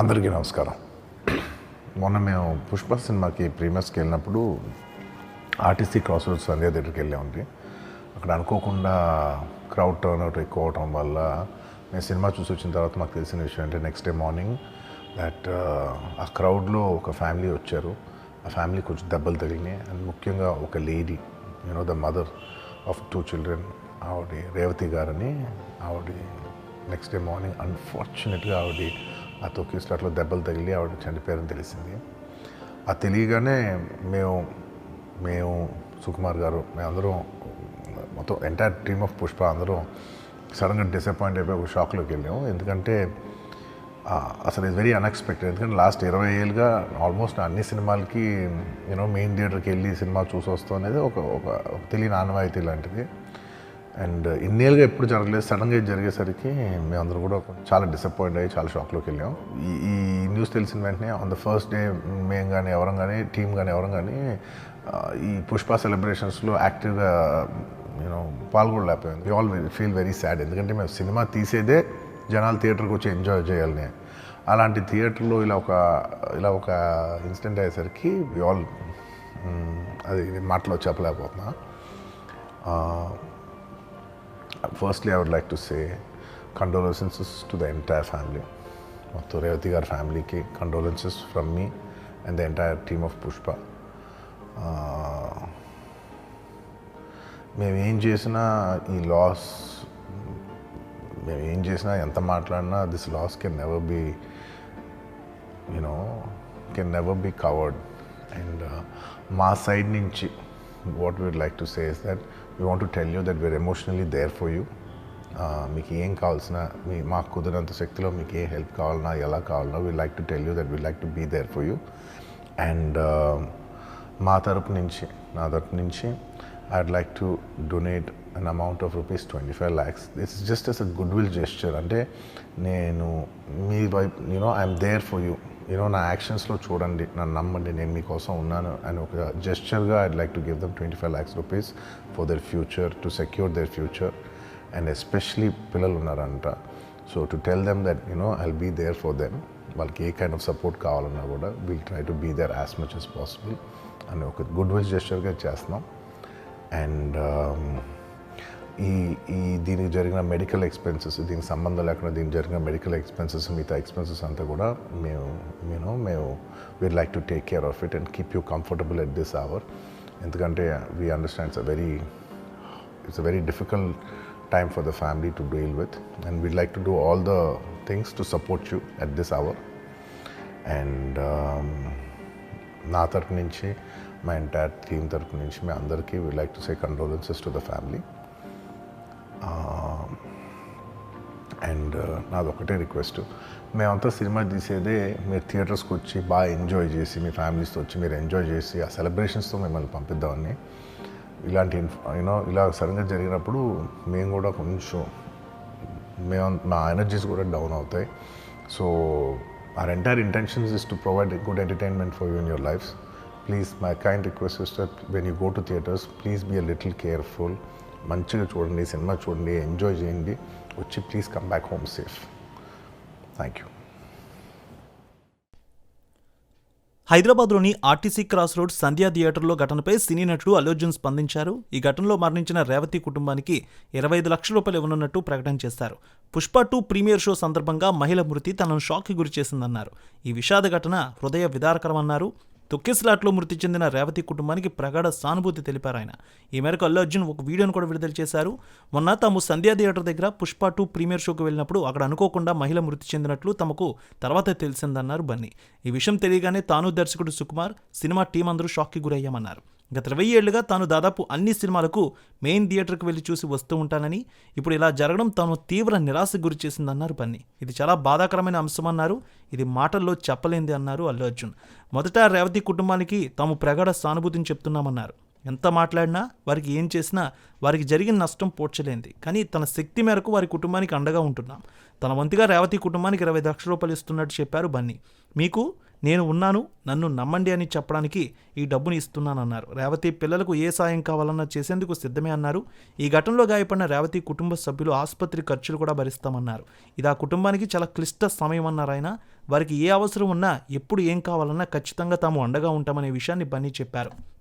అందరికీ నమస్కారం. మొన్న మేము పుష్ప సినిమాకి ప్రీమియర్స్కి వెళ్ళినప్పుడు ఆర్టీసీ క్రాస్ రోడ్ సంధ్య దగ్గరికి వెళ్ళామండి అక్కడ అనుకోకుండా క్రౌడ్ టర్న్ అవుట్ ఎక్కువ అవటం వల్ల నేను సినిమా చూసి వచ్చిన తర్వాత మాకు తెలిసిన విషయం అంటే నెక్స్ట్ డే మార్నింగ్ దట్ ఆ క్రౌడ్లో ఒక ఫ్యామిలీ వచ్చారు. ఆ ఫ్యామిలీ కొంచెం దెబ్బలు తగిలినాయి. అండ్ ముఖ్యంగా ఒక lady you know the mother of two children ఆవిడ రేవతి గారని ఆవిడ నెక్స్ట్ డే మార్నింగ్ అన్ఫార్చునేట్గా ఆవిడ ఆ తొక్కి స్లాట్లో దెబ్బలు తగిలి ఆవిడ చనిపోయారని తెలిసింది. ఆ తెలియగానే మేము మేము సుకుమార్ గారు మేమందరం మొత్తం ఎంటైర్ టీమ్ ఆఫ్ పుష్ప అందరం సడన్గా డిసప్పాయింట్ అయిపోయి ఒక షాక్లోకి వెళ్ళాము. ఎందుకంటే అసలు ఇది వెరీ అన్ఎక్స్పెక్టెడ్ ఎందుకంటే లాస్ట్ ఇరవై ఏళ్ళుగా ఆల్మోస్ట్ అన్ని సినిమాలకి యూనో మెయిన్ థియేటర్కి వెళ్ళి సినిమా చూసి వస్తాం అనేది ఒక ఒక ఒక తెలియని ఆనవాయితీ లాంటిది. అండ్ ఇన్నేళ్ళుగా ఎప్పుడు జరగలేదు సడన్గా ఇది జరిగేసరికి మేమందరం కూడా చాలా డిసప్పాయింట్ అయ్యి చాలా షాక్లోకి వెళ్ళాం. ఈ ఈ న్యూస్ తెలిసిన వెంటనే ఆన్ ద ఫస్ట్ డే మేము కానీ ఎవరం కానీ టీం కానీ ఎవరం కానీ ఈ పుష్ప సెలబ్రేషన్స్లో యాక్టివ్గా నేను పాల్గొనలేకపోయాను we all feel very sad ఎందుకంటే మేము సినిమా తీసేదే జనాలు థియేటర్కి వచ్చి ఎంజాయ్ చేయాలని. అలాంటి థియేటర్లో ఇలా ఒక ఇలా ఒక ఇన్సిడెంట్ అయ్యేసరికి వి ఆల్ అది మాటలో చెప్పలేకపోతున్నా. Firstly I would like to say condolences to the entire family మొత్తం రేవతి గారి ఫ్యామిలీకి condolences from me and the entire team of Pushpa మేము ఏం చేసినా ఈ లాస్ మేము ఏం చేసినా ఎంత మాట్లాడినా this loss can never be you know can never be covered and మా సైడ్ నుంచి what we'd like to say is that we want to tell you that we're emotionally there for you మీకు ఏం కావాల్సిన మీ మాకు కుదిరినంత శక్తిలో మీకు ఏ help కావాలన్నా ఎలా కావాలన్నా we like to tell you that we like to be there for you and మా తరపు నుంచి నా తరపు నుంచి I'd like to donate an amount of rupees twenty five lakhs this is just as a goodwill gesture అంటే నేను మీ వైపు you know I'm there for you you know నా యాక్షన్స్లో చూడండి నన్ను నమ్మండి నేను మీకోసం ఉన్నాను అని ఒక జెస్చర్గా I'd like to give them twenty five lakhs rupees for their future to secure their future and especially పిల్లలు ఉన్నారంట. So to tell them that you know I'll be there for them వాళ్ళకి ఏ కైండ్ ఆఫ్ సపోర్ట్ కావాలన్నా కూడా will try to be there as much as possible అని ఒక good will జెస్చర్గా చేస్తున్నాం and ఈ ఈ దీనికి జరిగిన మెడికల్ ఎక్స్పెన్సెస్ దీనికి సంబంధం లేకుండా దీనికి జరిగిన మెడికల్ ఎక్స్పెన్సెస్ మిగతా ఎక్స్పెన్సెస్ అంతా కూడా మేము మేము మేము we'd like to take care of it and keep you comfortable at this hour ఎందుకంటే we understands a very it's a very difficult time for the family to deal with and we'd like to do all the things to support you at this hour and నా తరపు నుంచి మా entire team తరపు నుంచి మీ అందరికీ we like to say condolences to the family and uh, నాది ఒకటే రిక్వెస్ట్. మేమంతా సినిమా తీసేదే మీరు థియేటర్స్కి వచ్చి బాగా ఎంజాయ్ చేసి మీ ఫ్యామిలీస్తో వచ్చి మీరు ఎంజాయ్ చేసి ఆ సెలబ్రేషన్స్తో మిమ్మల్ని పంపిద్దామని. ఇలాంటి యూనో ఇలా సడన్గా జరిగినప్పుడు మేము కూడా కొంచెం మేము మా ఎనర్జీస్ కూడా డౌన్ అవుతాయి. So our entire intentions is to provide good entertainment for you in your life please my kind request is that when you go to theatres please be a little careful మంచిగా చూడండి cinema చూడండి enjoy చేయండి. వచ్చి please come back home safe. Thank you హైదరాబాద్లోని RTC cross road Sandhya థియేటర్లో ఘటనపై సినీ నటుడు అల్లుర్జున్ స్పందించారు. ఈ ఘటనలో మరణించిన రేవతి కుటుంబానికి ఇరవై ఐదు లక్షల రూపాయలు ఇవ్వనున్నట్టు ప్రకటన చేశారు. పుష్ప టూ ప్రీమియర్ షో సందర్భంగా మహిళ మృతి తనను షాక్కి గురి చేసిందన్నారు. ఈ విషాద ఘటన హృదయ విదారకరమన్నారు. తొక్కిస్లాట్లో మృతి చెందిన రేవతి కుటుంబానికి ప్రగాఢ సానుభూతి తెలిపారు ఆయన. ఈ మేరకు అల్లు అర్జున్ ఒక వీడియోను కూడా విడుదల చేశారు. మొన్న తాము సంధ్యా థియేటర్ దగ్గర పుష్ప టూ ప్రీమియర్ షోకి వెళ్ళినప్పుడు అక్కడ అనుకోకుండా మహిళ మృతి చెందినట్లు తమకు తర్వాత తెలిసిందన్నారు బన్నీ. ఈ విషయం తెలియగానే తాను దర్శకుడు సుకుమార్ సినిమా టీం అందరూ షాక్కి గురయ్యామన్నారు. గత ఇరవై ఏళ్ళుగా తాను దాదాపు అన్ని సినిమాలకు మెయిన్ థియేటర్కి వెళ్ళి చూసి వస్తూ ఉంటానని ఇప్పుడు ఇలా జరగడం తాను తీవ్ర నిరాశకు గురి చేసిందన్నారు బన్నీ ఇది చాలా బాధాకరమైన అంశమన్నారు ఇది మాటల్లో చెప్పలేంది అన్నారు అల్లు అర్జున్. మొదట రేవతి కుటుంబానికి తాము ప్రగాఢ సానుభూతిని చెప్తున్నామన్నారు. ఎంత మాట్లాడినా వారికి ఏం చేసినా వారికి జరిగిన నష్టం పోడ్చలేంది. కానీ తన శక్తి మేరకు వారి కుటుంబానికి అండగా ఉంటున్నాం. తన వంతుగా రేవతి కుటుంబానికి ఇరవై లక్షల రూపాయలు ఇస్తున్నట్టు చెప్పారు బన్నీ. మీకు నేను ఉన్నాను నన్ను నమ్మండి అని చెప్పడానికి ఈ డబ్బుని ఇస్తున్నానన్నారు. రేవతి పిల్లలకు ఏ సాయం కావాలన్నా చేసేందుకు సిద్ధమే అన్నారు. ఈ ఘటనలో గాయపడిన రేవతి కుటుంబ సభ్యులు ఆసుపత్రి ఖర్చులు కూడా భరిస్తామన్నారు. ఇది ఆ కుటుంబానికి చాలా క్లిష్ట సమయం అన్నారు ఆయన. వారికి ఏ అవసరం ఉన్నా ఎప్పుడు ఏం కావాలన్నా ఖచ్చితంగా తాము అండగా ఉంటామనే విషయాన్ని బన్నీ చెప్పారు.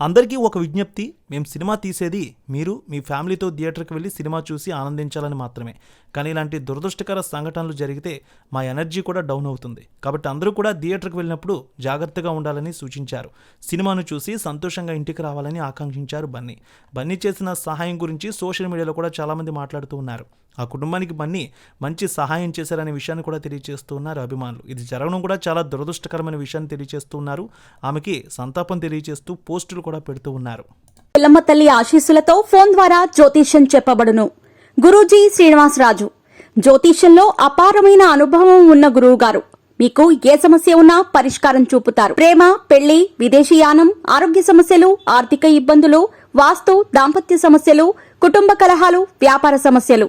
అందరికీ ఒక విజ్ఞప్తి. మేము సినిమా తీసేది మీరు మీ ఫ్యామిలీతో థియేటర్కి వెళ్ళి సినిమా చూసి ఆనందించాలని మాత్రమే. కానీ ఇలాంటి దురదృష్టకర సంఘటనలు జరిగితే మా ఎనర్జీ కూడా డౌన్ అవుతుంది. కాబట్టి అందరూ కూడా థియేటర్కి వెళ్ళినప్పుడు జాగ్రత్తగా ఉండాలని సూచించారు. సినిమాను చూసి సంతోషంగా ఇంటికి రావాలని ఆకాంక్షించారు బన్నీ. బన్నీ చేసిన సహాయం గురించి సోషల్ మీడియాలో కూడా చాలామంది మాట్లాడుతూ ఉన్నారు. ఆ కుటుంబానికి మన్ని మంచి సహాయం చేశారనే విషయాన్ని కూడా తెలియజేస్తూ ఉన్నారు అభిమానులు. ఇది జరగడం కూడా చాలా దురదృష్టకరమైన విషయాన్ని తెలియజేస్తూ ఉన్నారు. ఆమెకి సంతాపం తెలియజేస్తూ పోస్టులు కూడా పెడుతూ ఉన్నారు. పిల్లమ్మ తల్లి ఆశీస్సులతో ఫోన్ ద్వారా జ్యోతిష్యం చెప్పబడును. గురూజీ శ్రీనివాసరాజు. జ్యోతిష్యంలో అపారమైన అనుభవం ఉన్న గురువు గారు మీకు ఏ సమస్య ఉన్నా పరిష్కారం చూపుతారు. ప్రేమ పెళ్ళి విదేశీయానం ఆరోగ్య సమస్యలు ఆర్థిక ఇబ్బందులు వాస్తు దాంపత్య సమస్యలు కుటుంబ కలహాలు వ్యాపార సమస్యలు.